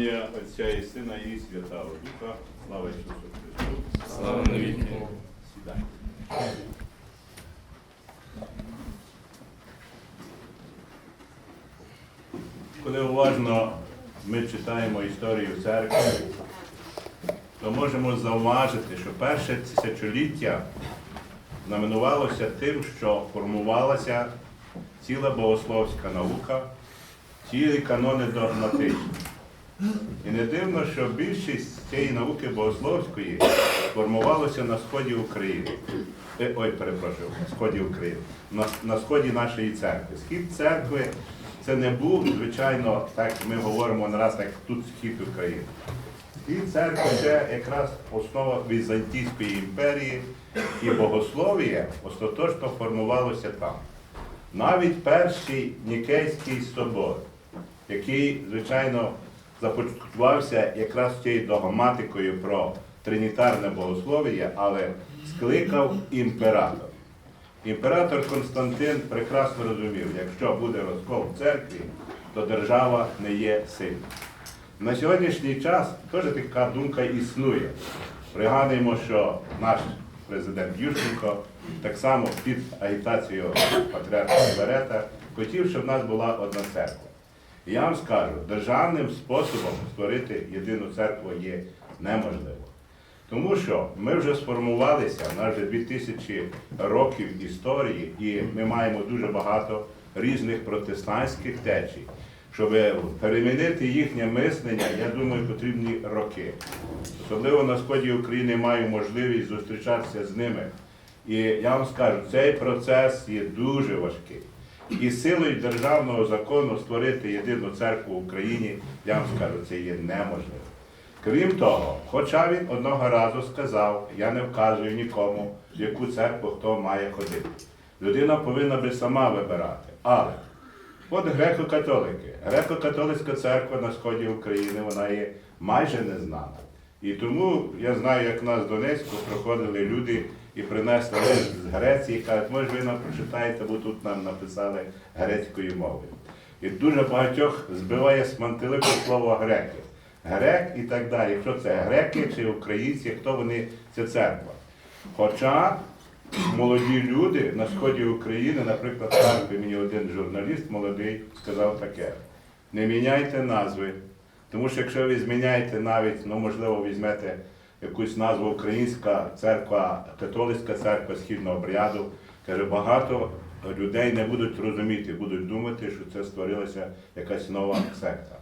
ім'я Отця і Сина і Святого Духа. Слава Ісусу Христу. Слава навіки. Сідай. Коли уважно ми читаємо історію церкви, то можемо зауважити, що перше тисячоліття знаменувалося тим, що формувалася ціла богословська наука, цілі канони догматичні. І не дивно, що більшість цієї науки богословської формувалося на сході України. Е, Ой, перепрошую, на сході України, на, на сході нашої церкви. Схід церкви це не був, звичайно, так ми говоримо нараз, як тут схід України. Схід церкви це якраз основа Візантійської імперії і богослов'я остаточно формувалося там. Навіть перший Нікейський собор, який, звичайно, започаткувався якраз цією догматикою про тринітарне богослов'я, але скликав імператор. Імператор Константин прекрасно розумів, якщо буде розкол в церкві, то держава не є сильна. На сьогоднішній час теж така думка існує. Пригадуємо, що наш президент Ющенко так само під агітацією патріарха Берета хотів, щоб в нас була одна церква. Я вам скажу, державним способом створити єдину церкву є неможливо. Тому що ми вже сформувалися, в нас вже 2000 років історії, і ми маємо дуже багато різних протестантських течій. Щоб перемінити їхнє мислення, я думаю, потрібні роки. Особливо на сході України маю можливість зустрічатися з ними. І я вам скажу, цей процес є дуже важкий. І силою державного закону створити єдину церкву в Україні, я вам скажу, це є неможливо. Крім того, хоча він одного разу сказав, я не вказую нікому, в яку церкву хто має ходити. Людина повинна би сама вибирати. Але от греко-католики. Греко-католицька церква на сході України, вона є майже незнана. І тому я знаю, як в нас в Донецьку приходили люди і принесли лист з Греції, кажуть, може ви нам прочитаєте, бо тут нам написали грецькою мовою. І дуже багатьох збиває з мантелику слово греки. Грек і так далі. Якщо це греки чи українці, хто вони, це церква. Хоча молоді люди на сході України, наприклад, так мені один журналіст молодий сказав таке: не міняйте назви, тому що якщо ви зміняєте навіть, ну можливо, візьмете якусь назву Українська церква, католицька церква східного обряду, каже, багато людей не будуть розуміти, будуть думати, що це створилася якась нова секта.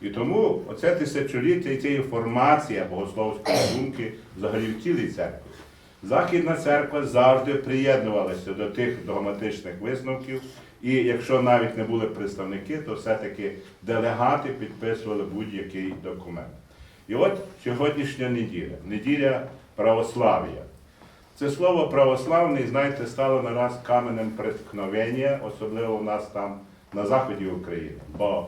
І тому оце тисячоліття і є формація богословської думки взагалі в цілій церкві. Західна церква завжди приєднувалася до тих догматичних висновків, і якщо навіть не були представники, то все-таки делегати підписували будь-який документ. І от сьогоднішня неділя, неділя православ'я. Це слово православний, знаєте, стало нараз каменем преткновення, особливо у нас там на заході України. Бо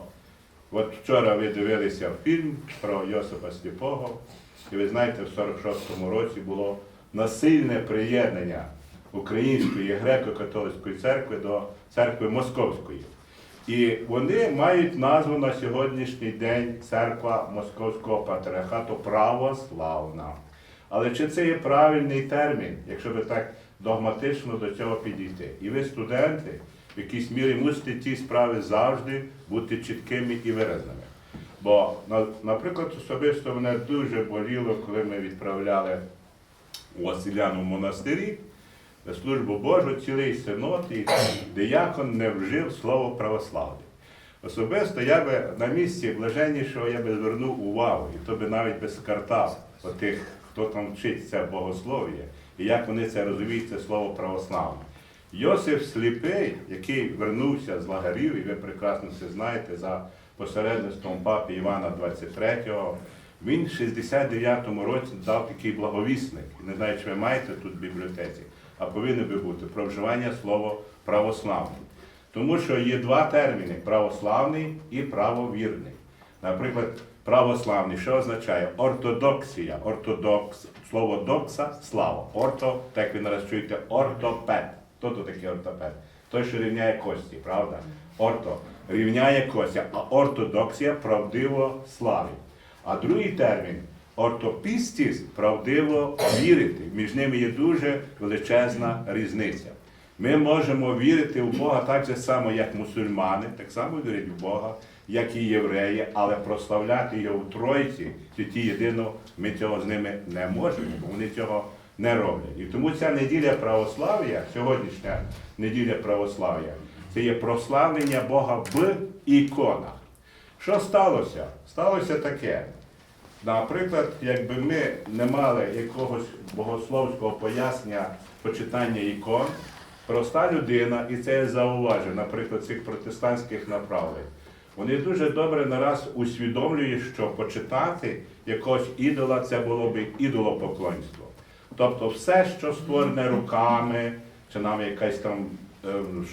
от вчора ви дивилися фільм про Йосипа Сліпого, і ви знаєте, в 46-му році було насильне приєднання Української греко-католицької церкви до церкви Московської. І вони мають назву на сьогоднішній день церква Московського патріархату православна. Але чи це є правильний термін, якщо ви так догматично до цього підійти? І ви, студенти, в якійсь мірі мусите ті справи завжди бути чіткими і виразними. Бо, наприклад, особисто мене дуже боліло, коли ми відправляли у Василяну монастирі на службу Божу цілий синод, і диякон не вжив слово православ'я. Особисто я би на місці блаженнішого я би звернув увагу, і то би навіть би скартав тих, хто там вчить це богослов'я, і як вони це розуміють, це слово православне. Йосиф Сліпий, який вернувся з лагерів, і ви прекрасно це знаєте, за посередництвом папи Івана 23-го, він в 69-му році дав такий благовісник. Не знаю, чи ви маєте тут в бібліотеці, а повинен би бути про вживання слова православний. Тому що є два терміни православний і правовірний. Наприклад, православний, що означає ортодоксія, ортодокс, слово докса слава. Орто, так ви нараз чуєте, ортопед. Хто то такий ортопед? Той, що рівняє кості, правда? Орто рівняє кості, а ортодоксія правдиво славить. А другий термін ортопістіс правдиво вірити. Між ними є дуже величезна різниця. Ми можемо вірити в Бога так же само, як мусульмани, так само вірять в Бога, як і євреї, але прославляти його в Тройці, святі єдино, ми цього з ними не можемо, бо вони цього не роблять. І тому ця неділя православ'я, сьогоднішня неділя православ'я, це є прославлення Бога в іконах. Що сталося? Сталося таке. Наприклад, якби ми не мали якогось богословського пояснення почитання ікон, проста людина, і це я зауважив, наприклад, цих протестантських направлень, вони дуже добре нараз усвідомлюють, що почитати якогось ідола це було б ідолопоклонство. Тобто все, що створене руками, чи нам якась там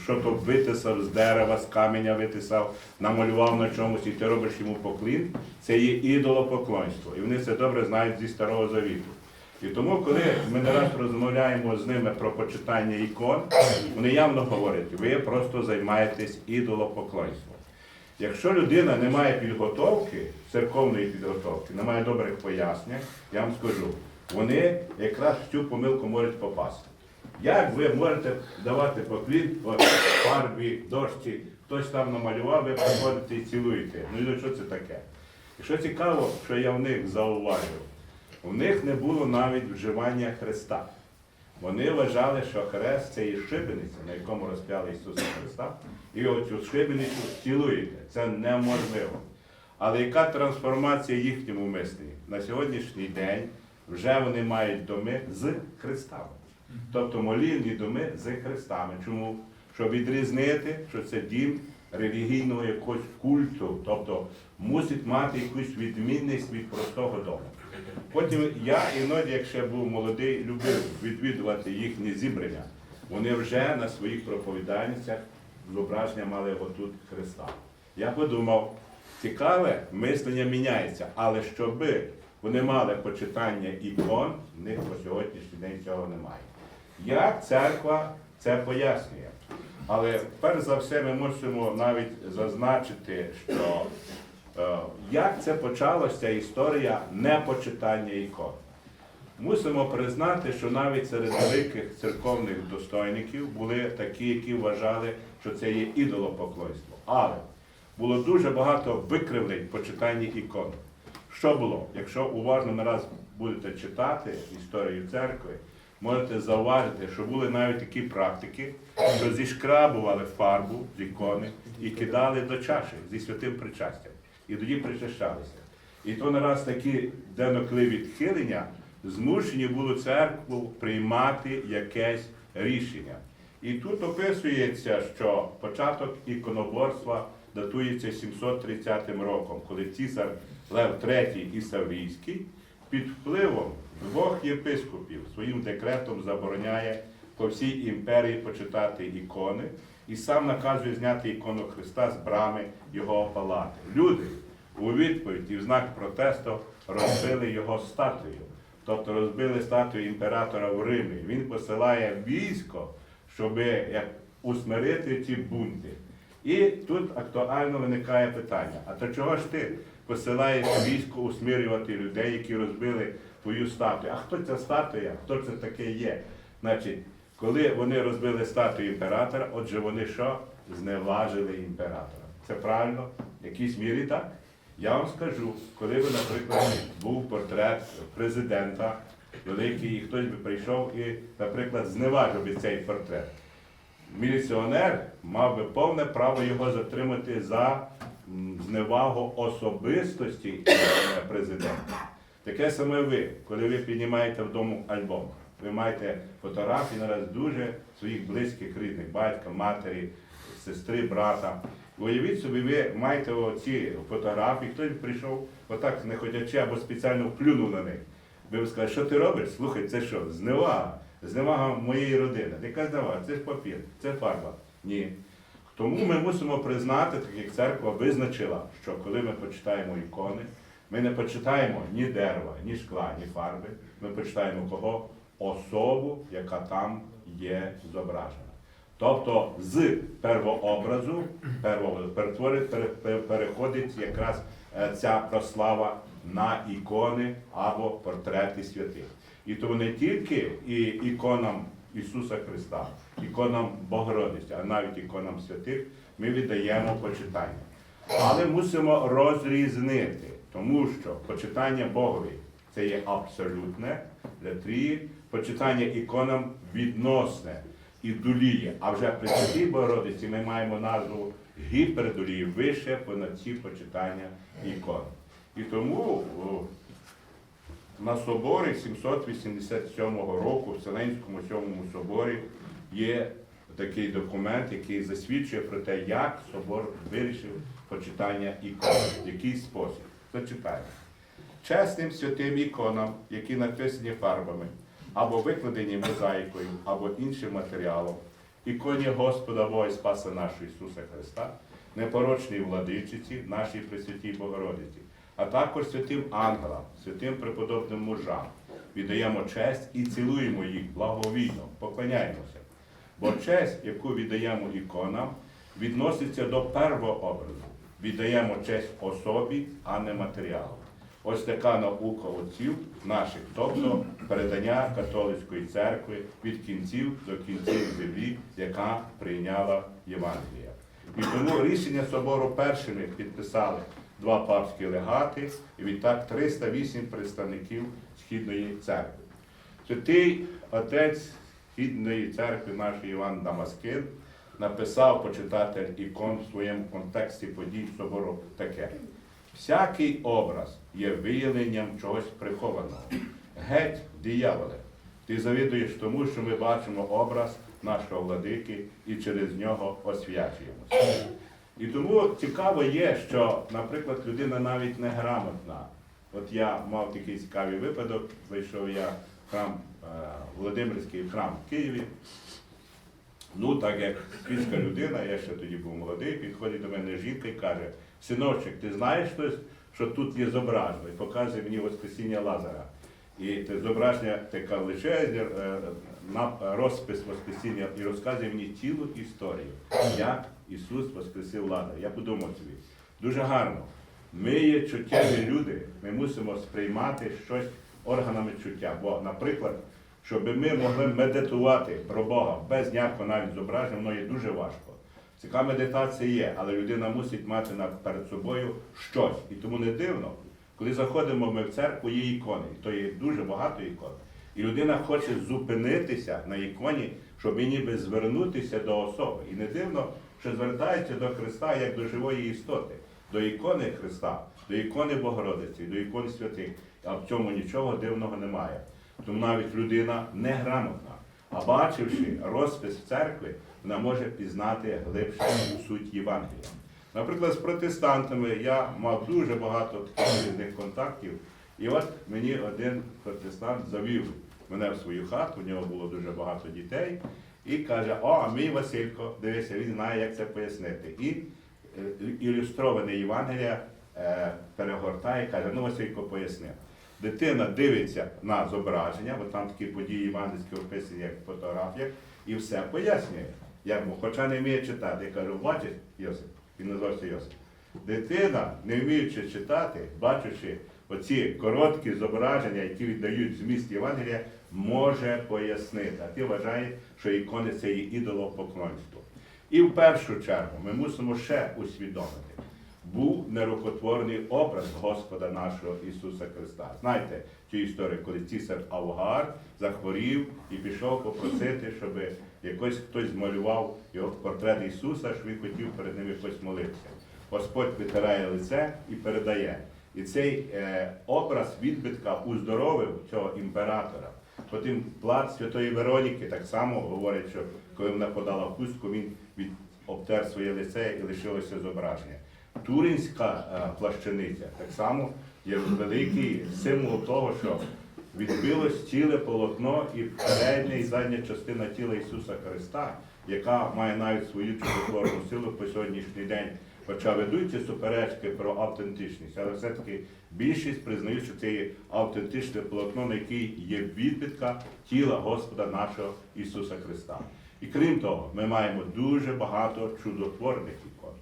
що то витисав з дерева, з каменя витисав, намалював на чомусь, і ти робиш йому поклін, це є ідолопоклонство. І вони це добре знають зі Старого Завіту. І тому, коли ми не раз розмовляємо з ними про почитання ікон, вони явно говорять, ви просто займаєтесь ідолопоклонством. Якщо людина не має підготовки, церковної підготовки, не має добрих пояснень, я вам скажу, вони якраз в цю помилку можуть попасти. Як ви можете давати поклін от, фарбі, дошці, хтось там намалював, ви приходите і цілуєте. Ну і що це таке? Якщо цікаво, що я в них зауважив, у них не було навіть вживання Христа. Вони вважали, що хрест це є шибениця, на якому розп'яли Ісуса Христа, і оцю шибеницю цілуєте. Це неможливо. Але яка трансформація їхньому мисленні? На сьогоднішній день вже вони мають доми з Христами. Тобто молільні доми з Христами. Чому? Щоб відрізнити, що це дім релігійного якогось культу, тобто мусить мати якусь відмінність від простого дому. Потім я іноді, як ще був молодий, любив відвідувати їхні зібрання. Вони вже на своїх проповідальницях зображення мали отут Христа. Я подумав, цікаве, мислення міняється, але щоби вони мали почитання ікон, в них по сьогоднішній день цього немає. Як церква це пояснює? Але перш за все ми мусимо навіть зазначити, що е, як це почалася історія непочитання ікон. Мусимо признати, що навіть серед великих церковних достойників були такі, які вважали, що це є ідолопоклонство. Але було дуже багато викривлень почитання ікон. Що було? Якщо уважно нараз будете читати історію церкви, можете зауважити, що були навіть такі практики, що зішкрабували фарбу з ікони і кидали до чаші зі святим причастям. І тоді причащалися. І то нараз такі денокли відхилення змушені було церкву приймати якесь рішення. І тут описується, що початок іконоборства датується 730 роком, коли цісар Лев III і Саврійський під впливом двох єпископів своїм декретом забороняє по всій імперії почитати ікони і сам наказує зняти ікону Христа з брами його палати. Люди у відповідь і в знак протесту розбили його статую, тобто розбили статую імператора в Римі. Він посилає військо, щоб усмирити ці бунти. І тут актуально виникає питання: а то чого ж ти посилаєш військо усмирювати людей, які розбили твою статую? А хто ця статуя? Хто це таке є? Значить, коли вони розбили статую імператора, отже, вони що? Зневажили імператора. Це правильно? В якійсь мірі так? Я вам скажу, коли би, наприклад, був портрет президента великий, і хтось би прийшов і, наприклад, зневажив би цей портрет. Міліціонер мав би повне право його затримати за зневагу особистості президента. Таке саме ви, коли ви піднімаєте вдома альбом. Ви маєте фотографії нараз дуже своїх близьких рідних, батька, матері, сестри, брата. Уявіть собі, ви маєте оці фотографії, хтось прийшов отак не ходячи або спеціально вплюнув на них. Ви б сказали, що ти робиш? Слухай, це що? Зневага. Зневага моєї родини. Яка зневага? Це ж папір, це фарба. Ні. Тому ми мусимо признати, так як церква визначила, що коли ми почитаємо ікони, ми не почитаємо ні дерева, ні шкла, ні фарби. Ми почитаємо кого? Особу, яка там є зображена. Тобто з первообразу, переходить якраз е, ця прослава на ікони або портрети святих. І тому не тільки і іконам Ісуса Христа, іконам Богородиці, а навіть іконам святих ми віддаємо почитання. Але мусимо розрізнити, тому що почитання Богові це є абсолютне для трії, почитання іконам відносне і дуліє. А вже при Святій Богородиці ми маємо назву гіпердулії, вище понад ці почитання ікон. І тому на соборі 787 року, в Вселенському сьомому соборі, є такий документ, який засвідчує про те, як собор вирішив почитання ікон, в який спосіб. Зачитаємо. Чесним святим іконам, які написані фарбами, або викладені мозаїкою, або іншим матеріалом, іконі Господа Бога і Спаса нашого Ісуса Христа, непорочній владичиці, нашій Пресвятій Богородиці, а також святим ангелам, святим преподобним мужам. Віддаємо честь і цілуємо їх благовійно, поклоняємося. Бо честь, яку віддаємо іконам, відноситься до первого образу. Віддаємо честь особі, а не матеріалу. Ось така наука отців наших, тобто передання католицької церкви від кінців до кінців землі, яка прийняла Євангелія. І тому рішення собору першими підписали два папські легати, і відтак 308 представників Східної церкви. Святий отець Східної церкви, наш Іван Дамаскин, написав почитатель ікон в своєму контексті подій собору таке. Всякий образ є виявленням чогось прихованого. Геть, дияволе, ти завідуєш тому, що ми бачимо образ нашого владики і через нього освячуємося. І тому цікаво є, що, наприклад, людина навіть неграмотна. От я мав такий цікавий випадок, зайшов я в храм е, Володимирський храм в Києві. Ну, так як світська людина, я ще тоді був молодий, підходить до мене жінка і каже, синочок, ти знаєш щось, що тут є зображено? І показує мені Воскресіння Лазара. І те зображення таке величезне, е, розпис Воскресіння і розказує мені цілу історію, як Ісус Воскресив Лазара. Я подумав собі, дуже гарно. Ми є чуттєві люди, ми мусимо сприймати щось органами чуття. Бо, наприклад, щоб ми могли медитувати про Бога без ніякого навіть зображення, воно є дуже важко. Така медитація є, але людина мусить мати перед собою щось. І тому не дивно, коли заходимо ми в церкву, є ікони, то є дуже багато ікон. І людина хоче зупинитися на іконі, щоб ніби звернутися до особи. І не дивно, що звертається до Христа як до живої істоти, до ікони Христа, до ікони Богородиці, до ікон святих. А в цьому нічого дивного немає. Тому навіть людина неграмотна, а бачивши розпис в церкві, вона може пізнати глибше суть Євангелія. Наприклад, з протестантами я мав дуже багато таких контактів. І от мені один протестант завів мене в свою хату, у нього було дуже багато дітей, і каже: О, а мій Василько, дивися, він знає, як це пояснити. І е, ілюстроване Євангелія е, перегортає і каже, ну Василько пояснив. Дитина дивиться на зображення, бо там такі події євангельські описані, як в фотографіях, і все пояснює. Я, йому, хоча не вміє читати, я кажу, бачиш, Йосип, він називався Йосип. Дитина, не вміючи читати, бачачи оці короткі зображення, які віддають зміст Євангелія, може пояснити. А ти вважаєш, що ікони це є ідолопоклонство. І в першу чергу ми мусимо ще усвідомити. Був нерукотворний образ Господа нашого Ісуса Христа. Знаєте цю історію, коли цісар Авгар захворів і пішов попросити, щоб якось хтось змалював його портрет Ісуса, що він хотів перед ним якось молитися. Господь витирає лице і передає. І цей е, образ відбитка уздоровив цього імператора. Потім плат Святої Вероніки так само говорить, що коли вона подала хустку, він від, обтер своє лице і лишилося зображення. Туринська е, плащаниця так само є великий символ того, що відбилось ціле полотно і передня і задня частина тіла Ісуса Христа, яка має навіть свою чудотворну силу по сьогоднішній день. Хоча ведуться суперечки про автентичність, але все-таки більшість признають, що це є автентичне полотно, на якій є відбитка тіла Господа нашого Ісуса Христа. І крім того, ми маємо дуже багато чудотворних ікон.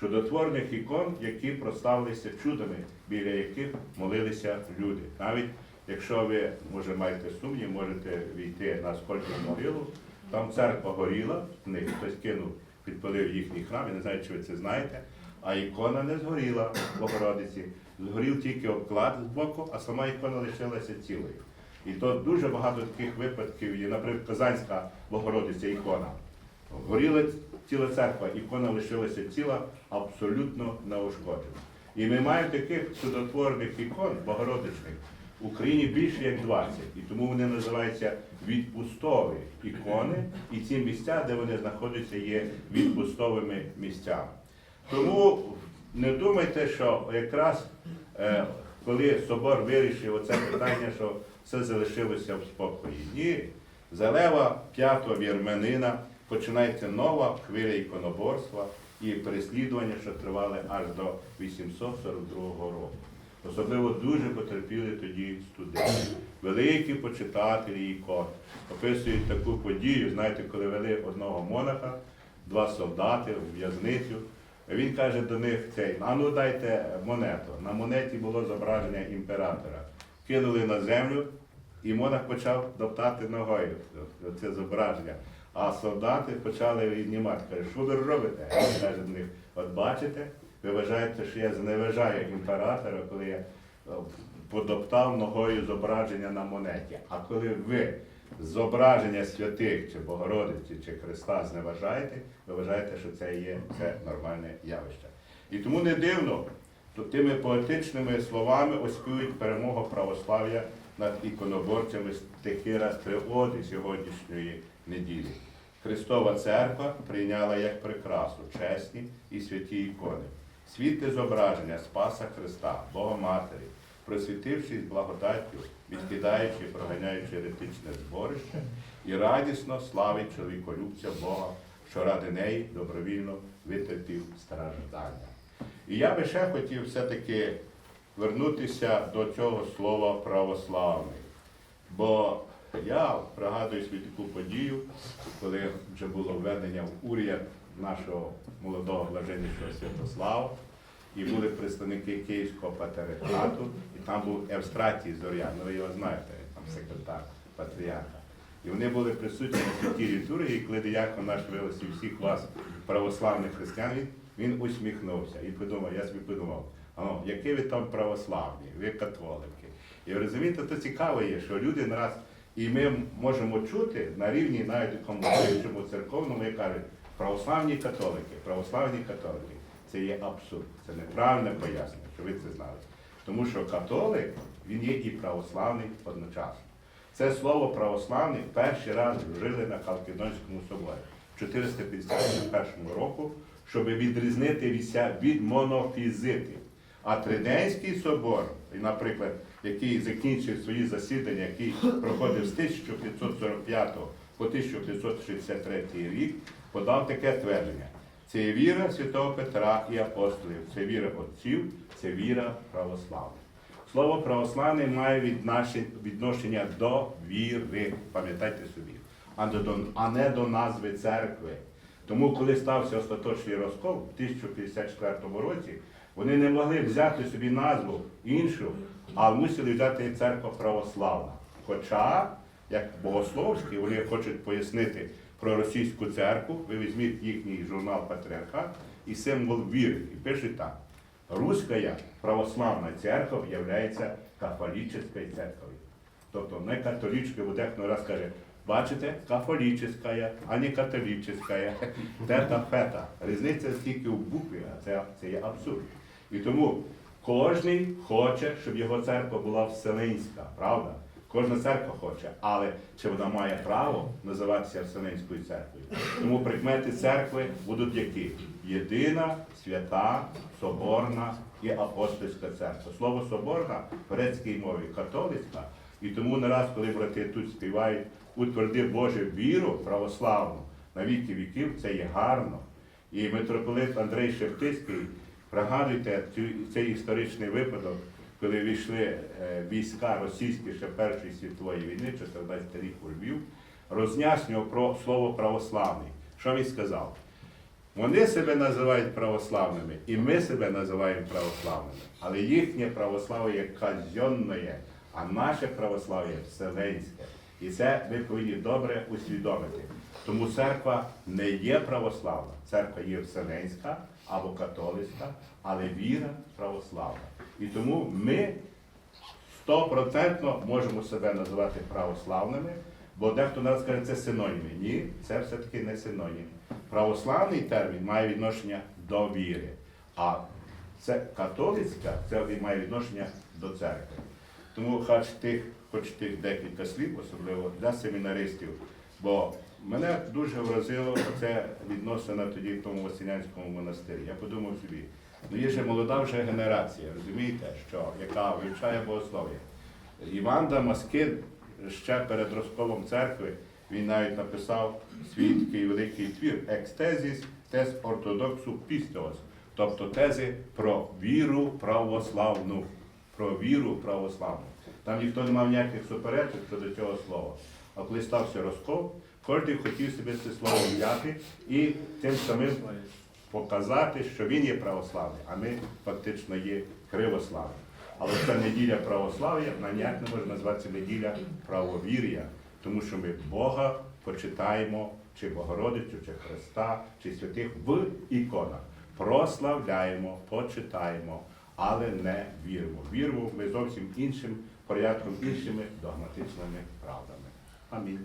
чудотворних ікон, які прославилися чудами, біля яких молилися люди. Навіть якщо ви, може, маєте сумнів, можете війти на Скольську могилу, там церква горіла, в них хтось кинув, підпалив їхній храм, я не знаю, чи ви це знаєте, а ікона не згоріла в Богородиці. Згорів тільки обклад з боку, а сама ікона лишилася цілою. І то дуже багато таких випадків є, наприклад, Казанська Богородиця ікона. Горіла ціла церква, ікона лишилася ціла, абсолютно неушкоджена. І ми маємо таких чудотворних ікон Богородичних в Україні більше як 20. І тому вони називаються відпустові ікони, і ці місця, де вони знаходяться, є відпустовими місцями. Тому не думайте, що якраз е, коли собор вирішив оце питання, що все залишилося в спокої. Ні, за Лева п'ятого вірменина починається нова хвиля іконоборства і переслідування, що тривали аж до 842 року. Особливо дуже потерпіли тоді студенти, великі почитателі ікон. Описують таку подію, знаєте, коли вели одного монаха, два солдати в в'язницю. Він каже до них цей, а ну дайте монету. На монеті було зображення імператора. Кинули на землю, і монах почав доптати ногою це зображення. А солдати почали віднімати. Каже, що ви робите? Він каже до них, от бачите, ви вважаєте, що я зневажаю імператора, коли я е, подоптав ногою зображення на монеті. А коли ви зображення святих чи Богородиці чи Христа зневажаєте, ви вважаєте, що це є це нормальне явище. І тому не дивно, то тими поетичними словами оспівують перемогу православ'я над іконоборцями стихира Триоди сьогоднішньої неділі. Христова церква прийняла як прикрасу чесні і святі ікони, світле зображення Спаса Христа, Бога Матері, просвітившись благодаттю, відкидаючи, проганяючи еретичне зборище, і радісно славить чоловіколюбця Бога, що ради неї добровільно витерпів страждання. І я би ще хотів все-таки вернутися до цього слова православний. Бо я пригадую собі таку подію, коли вже було введення в уряд нашого молодого блаженнішого Святослава, і були представники Київського патріархату, і там був Евстратій Зорян, ну ви його знаєте, там секретар патріарха. І вони були присутні на святій літургії, коли диякон наш вивез всіх вас, православних християн, він, усміхнувся і подумав, я собі подумав, ну, які ви там православні, ви католики. І розумієте, то цікаво є, що люди нараз, і ми можемо чути на рівні навіть такому церковному, як кажуть, православні католики, православні католики. Це є абсурд, це неправильне пояснення, що ви це знали. Тому що католик, він є і православний одночасно. Це слово православний перший раз вжили на Халкідонському соборі в 451 року, щоб відрізнити від монофізитів. А Триденський собор, наприклад, який закінчив свої засідання, який проходив з 1545 по 1563 рік, подав таке твердження. Це віра святого Петра і апостолів, це віра отців, це віра православна. Слово православне має відношення- до віри, пам'ятайте собі, а не до назви церкви. Тому, коли стався остаточний розкол в 1054 році, вони не могли взяти собі назву іншу, а мусили взяти церква православна. Хоча, як богословські, вони хочуть пояснити про російську церкву, ви візьміть їхній журнал Патріархат і символ віри. І пишуть так. Русская православная церковь является кафолической церковью. Тобто не католічкою, бо дехто раз каже, бачите, кафолічна, а не католічна, тета фета. Різниця тільки в букві, а це, це є абсурд. І тому кожен хоче, щоб його церква була вселенська, правда? Кожна церква хоче, але чи вона має право називатися Вселенською церквою? Тому прикмети церкви будуть які? Єдина, свята, соборна і апостольська церква. Слово соборна в грецькій мові католицька, і тому не раз, коли брати тут співають утверди Боже віру православну на віки віків, це є гарно. І митрополит Андрей Шептицький, пригадуйте цей історичний випадок, коли війшли е, війська російські ще Першої світової війни, 14 рік у Львів, роз'яснював про слово православний. Що він сказав? Вони себе називають православними, і ми себе називаємо православними. Але їхнє православ'я є казенне, а наше православ'я вселенське. І це ми повинні добре усвідомити. Тому церква не є православна, церква є вселенська або католицька, але віра православна. І тому ми стопроцентно можемо себе називати православними, бо дехто нас каже, це синоніми. Ні, це все-таки не синонім. Православний термін має відношення до віри, а це католицька це має відношення до церкви. Тому хоч тих, хоч тих декілька слів, особливо для семінаристів, бо мене дуже вразило це відносина тоді в тому Василянському монастирі. Я подумав собі, ну є ще молода вже генерація, розумієте, що, яка вивчає богослов'я. Іван Дамаскин ще перед розколом церкви він навіть написав свій такий великий твір Екстезіс тез ортодоксу пістеос, тобто тези про віру православну. Про віру православну. Там ніхто не мав ніяких суперечок щодо цього слова. А коли стався розкол, кожен хотів собі це слово взяти і тим самим показати, що він є православний, а ми фактично є кривославні. Але ця неділя православ'я вона ніяк не може називатися неділя правовір'я, тому що ми Бога почитаємо, чи Богородицю, чи Христа, чи святих в іконах. Прославляємо, почитаємо, але не віримо. Віримо ми зовсім іншим порядком, іншими догматичними правдами. Амінь.